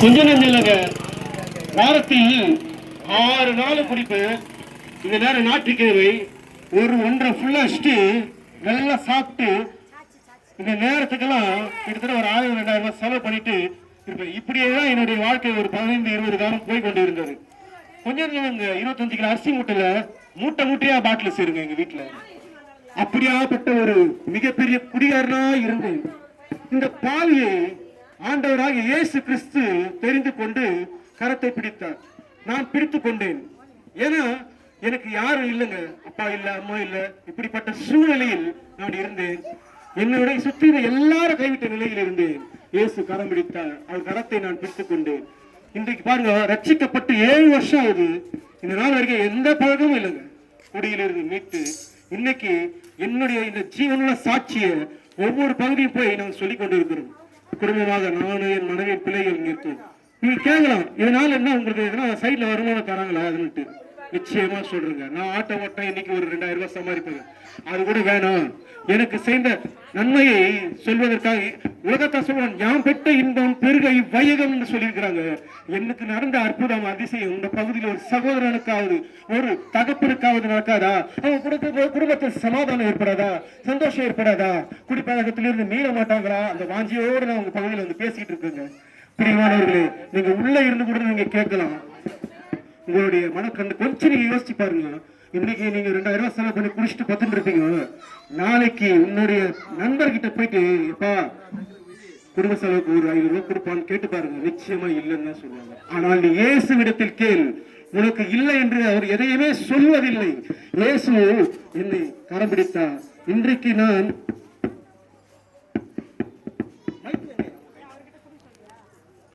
கொஞ்சம் நஞ்சம் வாரத்தில் ஆறு நாள் குடிப்பேன் இந்த நேரம் ஞாயிற்றுக்கிழமை ஒரு ஒன்றரை ஃபுல்லாக அடிச்சுட்டு நல்லா சாப்பிட்டு இந்த நேரத்துக்கெல்லாம் கிட்டத்தட்ட ஒரு ஆயிரம் ரெண்டாயிரம் ரூபாய் செலவு பண்ணிட்டு இருப்பேன். இப்படியே தான் என்னுடைய வாழ்க்கை ஒரு பதினைந்து இருபது காலம் போய் கொண்டு இருந்தது கொஞ்சம் நாளுங்க இருபத்தஞ்சு கிலோ அரிசி மூட்டையில மூட்டை மூட்டையா பாட்டில் சேருங்க எங்க வீட்டுல அப்படியாப்பட்ட ஒரு மிகப்பெரிய குடிகாரனா இருந்தேன். இந்த பாலியை ஆண்டவராக இயேசு கிறிஸ்து தெரிந்து கொண்டு கரத்தை பிடித்தார். நான் பிடித்து கொண்டேன். ஏன்னா எனக்கு யாரும் இல்லைங்க. அப்பா இல்ல அம்மா இல்ல. இப்படிப்பட்ட சூழ்நிலையில் நான் இருந்தேன். என்னுடைய சுற்றி எல்லாரும் கைவிட்ட நிலையில் இருந்தேன். இயேசு கரம் பிடித்தார். அவர் கரத்தை நான் பிடித்துக் கொண்டேன். இன்றைக்கு பாருங்க ரட்சிக்கப்பட்டு ஏழு வருஷம் ஆகுது. இந்த நாள் வரைக்கும் எந்த பழக்கமும் இல்லைங்க. குடியிலிருந்து மீட்டு இன்னைக்கு என்னுடைய இந்த ஜீவனுள்ள சாட்சியை ஒவ்வொரு பகுதியும் போய் நாங்கள் சொல்லிக் கொண்டிருக்கிறோம். குடும்பமாக நானும் என் மனைவி பிள்ளைகள் நிற்கும். நீங்க கேட்கலாம் இதனால என்ன உங்களுக்கு எதனா சைட்ல வருமானம் தராங்களா? அதுன்னுட்டு. நிச்சயமா சொல்றேங்க. நான் ஆட்டோ ஓட்ட இன்னைக்கு ஒரு ரெண்டாயிரம் ரூபாய் சம்பாதிப்பேங்க. அது கூட வேணாம். எனக்கு சேர்ந்த நன்மையை சொல்வதற்காக உலகத்தை சொல்லுவான் யான் பெற்ற இன்பம் பெருகை வையகம் என்று சொல்லியிருக்கிறாங்க. எனக்கு நடந்த அற்புதம் அதிசயம். இந்த பகுதியில் ஒரு சகோதரனுக்காவது ஒரு தகப்பனுக்காவது நடக்காதா? அவன் குடும்ப குடும்பத்தில் சமாதானம் ஏற்படாதா? சந்தோஷம் ஏற்படாதா? குடிப்பழக்கத்திலிருந்து மீள மாட்டாங்களா? அந்த வாஞ்சியோடு நான் உங்க பகுதியில் வந்து பேசிட்டு இருக்கேங்க. பிரியமானவர்களே நீங்க உள்ள இருந்து கூட நீங்க கேட்கலாம். உங்களுடைய மனக்கண்டு கொஞ்சம் நீங்க யோசிச்சு பாருங்க. இன்னைக்கு நீங்க ரெண்டாயிரம் ரூபாய் செலவு பண்ணி குடிச்சிட்டு பத்துட்டு இருப்பீங்க. நாளைக்கு உன்னுடைய நண்பர்கிட்ட போயிட்டு எப்பா குடும்ப செலவுக்கு ஒரு ஐநூறு ரூபாய் கொடுப்பான்னு கேட்டு பாருங்க. நிச்சயமா இல்லைன்னு தான் சொல்லுவாங்க. ஆனால் நீ இயேசுவிடத்தில் கேள். உனக்கு இல்லை என்று அவர் எதையுமே சொல்வதில்லை. இயேசு என்னை கரம் பிடித்தார். இன்றைக்கு நான்